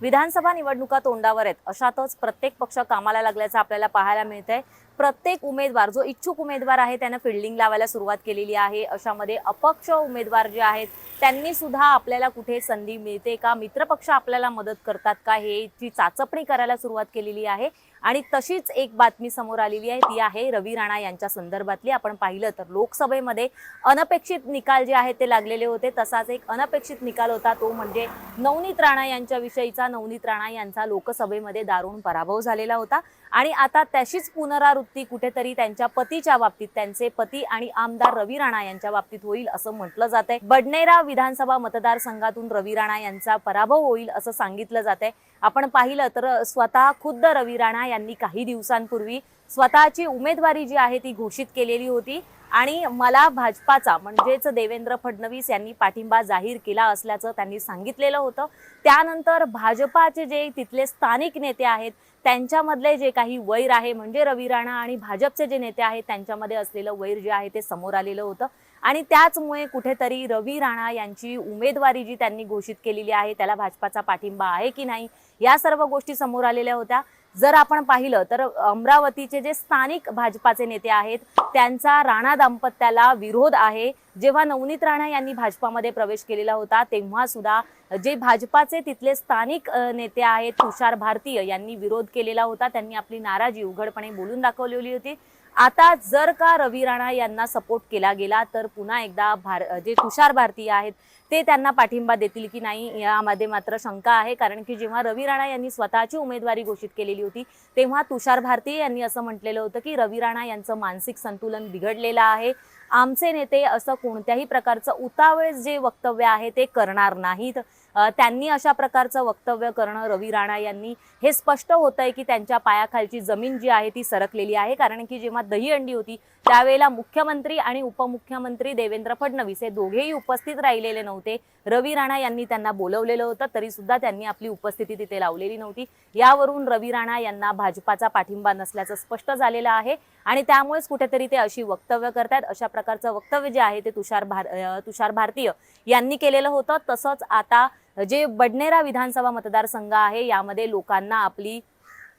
विधानसभा निवडणुका तोंडावर आहेत. अशातच प्रत्येक पक्ष कामाला लागल्याचं आपल्याला पाहायला मिळतंय. प्रत्येक उमेदवार जो इच्छुक उमेदवार आहे त्यानं फिल्डिंग लावायला सुरुवात केलेली आहे. अशामध्ये अपक्ष उमेदवार जे आहेत त्यांनी सुद्धा आपल्याला कुठे संधी मिळते का? मित्रपक्ष आपल्याला मदत करतात का? हे ची चाचपणी करायला सुरुवात केलेली आहे. आणि तशीच एक बातमी समोर आलेली आहे. ती आहे रवी राणा यांच्या संदर्भातली. आपण पाहिलं तर लोकसभेमध्ये अनपेक्षित निकाल जे आहेत ते लागलेले होते. तसाच एक अनपेक्षित निकाल होता तो म्हणजे नवनीत राणा यांच्याविषयीचा. नवनीत राणा यांचा लोकसभेमध्ये दारुण पराभव झालेला होता. आणि आता त्याशीच पुनरावृत्ती कुठेतरी त्यांच्या पतीच्या बाबतीत त्यांचे पती आणि आमदार रवी राणा यांच्या बाबतीत होईल असं म्हटलं जात आहे बडनेरा विधानसभा मतदारसंघातून रवी राणा यांचा पराभव होईल असं सांगितलं जात आहे आपण पाहिलं तर स्वतः खुद्द रवी राणा यांनी काही दिवसांपूर्वी स्वतःची उमेदवारी जी आहे ती घोषित केलेली होती आणि मला भाजपाचा म्हणजेच देवेंद्र फडणवीस यांनी पाठिंबा जाहीर केला असल्याचं त्यांनी सांगितलेलं होतं. त्यानंतर भाजपाचे जे तिथले स्थानिक नेते आहेत त्यांच्यामधले जे काही वैर आहे म्हणजे रवी राणा आणि भाजपचे जे नेते आहेत त्यांच्यामध्ये असलेलं वैर जे आहे ते समोर आलेलं होतं. आणि त्याचमुळे कुठेतरी रवी राणा यांची उमेदवारी जी त्यांनी घोषित केलेली आहे त्याला भाजपाचा पाठिंबा आहे की नाही या सर्व गोष्टी समोर आलेल्या होत्या. जर आपण पाहिलं तर अमरावतीचे जे स्थानिक भाजपाचे नेते आहेत त्यांचा राणा दाम्पत्याला विरोध आहे. जेव्हा नवनीत राणा यांनी भाजपामध्ये प्रवेश केलेला होता तेव्हा सुद्धा जे भाजपाचे तिथले स्थानिक नेते आहेत तुषार भारतीय यांनी विरोध केलेला होता. त्यांनी आपली नाराजी उघडपणे बोलून दाखवलेली होती. आता जर का रवी राणा यांना सपोर्ट केला गेला तर पुन्हा एकदा भार जे तुषार भारतीय आहेत ते त्यांना पाठिंबा देतील की नाही यामध्ये मात्र शंका आहे. कारण की जेव्हा रवी राणा यांनी स्वतःची उमेदवारी घोषित केलेली होती तेव्हा तुषार भारतीय यांनी असं म्हटलेलं होतं की रवी राणा यांचं मानसिक संतुलन बिघडलेलं आहे. आमचे नेते असं कोणत्याही प्रकारचं उतावळ जे वक्तव्य आहे ते करणार नाहीत. त्यांनी अशा प्रकारचं वक्तव्य करणं रवी राणा यांनी हे स्पष्ट होत आहे की त्यांच्या पायाखालची जमीन जी आहे ती सरकलेली आहे. कारण की जेव्हा दहीहंडी होती त्यावेळेला मुख्यमंत्री आणि उपमुख्यमंत्री देवेंद्र फडणवीस हे दोघेही उपस्थित राहिलेले नव्हते. रवी राणा यांनी त्यांना बोलवलेलं होतं तरी सुद्धा त्यांनी आपली उपस्थिती तिथे लावलेली नव्हती. यावरून रवी राणा यांना भाजपाचा पाठिंबा नसल्याचं स्पष्ट झालेलं आहे आणि त्यामुळेच कुठेतरी ते अशी वक्तव्य करतात अशा प्रकारचं वक्तव्य जे आहे ते तुषार भार तुषार भारतीय यांनी केलेलं होतं. तसंच आता जे बडनेरा विधानसभा मतदारसंघ आहे यामध्ये लोकांना आपली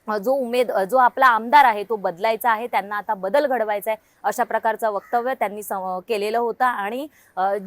जो उमेद जो आपला आमदार आहे तो बदलायचा आहे त्यांना आता बदल घडवायचा आहे अशा प्रकारचं वक्तव्य त्यांनी केलेलं होतं. आणि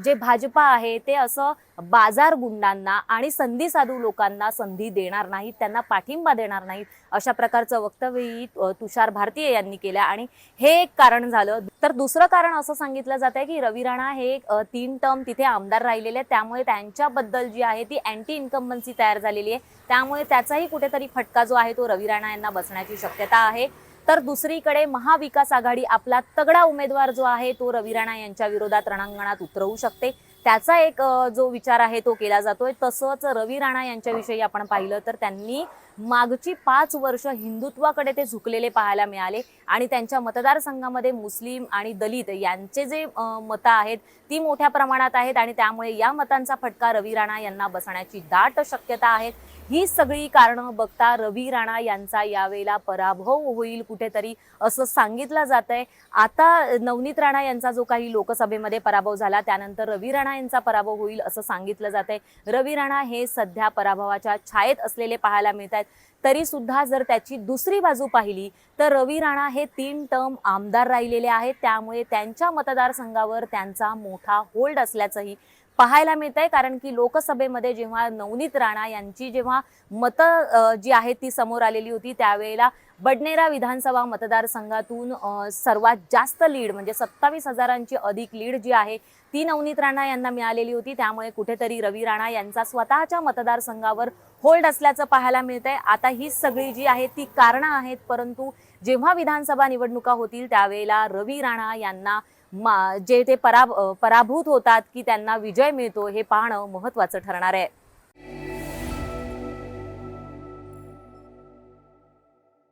जे भाजपा आहे ते असं बाजार गुंडांना आणि संधी साधू लोकांना संधी देणार नाहीत त्यांना पाठिंबा देणार नाहीत अशा प्रकारचं वक्तव्यही तुषार भारतीय यांनी केलं. आणि हे एक कारण झालं. तर दुसरं कारण असं सांगितलं जात आहे की रवी राणा हे तीन टर्म तिथे आमदार राहिलेले आहेत. त्यामुळे त्यांच्याबद्दल जी आहे ती अँटी इन्कम्बन्सी तयार झालेली आहे. त्यामुळे त्याचाही कुठेतरी फटका जो आहे तो रवी राणा यांना बसण्याची शक्यता आहे. तर दुसरीकडे महाविकास आघाडी आपला तगडा उमेदवार जो आहे तो रवी राणा यांच्या विरोधात रणांगणात उतरवू शकते. त्याचा एक जो विचार आहे तो केला जातोय. तसंच रवी राणा यांच्याविषयी आपण पाहिलं तर त्यांनी मागची पाच वर्ष हिंदुत्वाकडे ते झुकलेले पाहायला मिळाले आणि त्यांच्या मतदारसंघामध्ये मुस्लिम आणि दलित यांचे जे मतं आहेत ती मोठ्या प्रमाणात आहेत आणि त्यामुळे या मतांचा फटका रवी राणा यांना बसण्याची दाट शक्यता आहे. ही सगळी कारणं बघता रवी राणा यांचा यावेळेला पराभव होईल कुठेतरी असं सांगितलं जात आहे आता नवनीत राणा यांचा जो काही लोकसभेमध्ये पराभव झाला त्यानंतर रवी राणा यांचा पराभव होईल असं सांगितलं जात आहे रवी राणा हे सध्या पराभवाच्या छायेत असलेले पाहायला मिळत आहेत तरी सुद्धा जर त्याची दुसरी बाजू पाहिली तर रवी राणा हे तीन टर्म आमदार राहिलेले आहेत. त्यामुळे त्यांच्या मतदारसंघावर त्यांचा मोठा होल्ड असल्याचंही पाहायला मिळत आहे कारण की लोकसभेमध्ये जेव्हा नवनीत राणा यांची जेव्हा मतं जी आहेत ती समोर आलेली होती त्यावेळेला बडनेरा विधानसभा मतदारसंघातून सर्वात जास्त लीड म्हणजे सत्तावीस हजारांची अधिक लीड जी आहे ती नवनीत राणा यांना मिळालेली होती. त्यामुळे कुठेतरी रवी राणा यांचा स्वतःच्या मतदारसंघावर होल्ड असल्याचं पाहायला मिळत आहे आता ही सगळी जी आहेत ती कारणं आहेत परंतु जेव्हा विधानसभा निवडणुका होतील त्यावेळेला रवी राणा यांना मा जे ते परा पराभूत होतात की त्यांना विजय मिळतो हे पाहणं महत्त्वाचं ठरणार आहे.